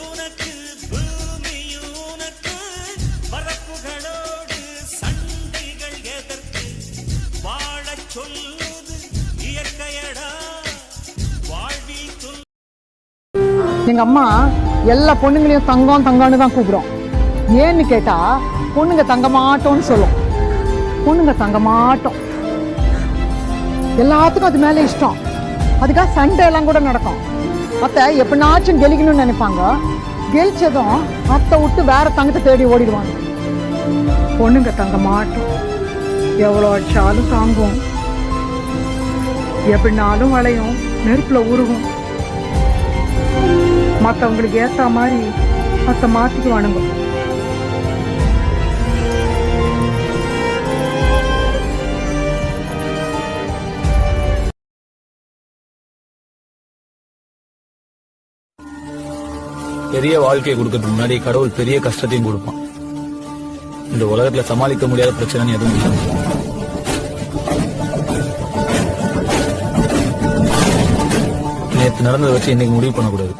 உனக்கு உனக்கு சண்டைகள் எதற்கு? வாழச் சொல்லுது இயற்கையடா. வாழ்வில் எங்க அம்மா எல்லா பொண்ணுங்களையும் தங்கம் தங்கம்னு தான் கூப்பிடும் ஏன்னு கேட்டா பொண்ணுங்க தங்க மாட்டோம்னு சொல்லும். பொண்ணுங்க தங்க மாட்டோம் எல்லாத்துக்கும் அது மேல இஷ்டம். அதுக்காக சண்டை எல்லாம் கூட நடக்கும். அத்தை எப்படினாச்சும் கெலிக்கணும்னு நினைப்பாங்க. கெலிச்சதும் அத்தை விட்டு வேற தங்கத்தை தேடி ஓடிடுவாங்க. பொண்ணுங்க தங்க மாட்டோம். எவ்வளோ அடிச்சாலும் தாங்கும் எப்படினாலும் வளையும் நெருப்பில் உருகும் மற்றவங்களுக்கு ஏற்ற மாதிரி மற்ற மாத்திக்குவானுங்க. பெரிய வாழ்க்கையை கொடுக்கறதுக்கு முன்னாடி கடவுள் பெரிய கஷ்டத்தையும் கொடுப்பான். இந்த உலகத்துல சமாளிக்க முடியாத பிரச்சனை எதுவும் இல்லை. நேற்று நடந்ததை வச்சு இன்னைக்கு முடிவு பண்ணக்கூடாது.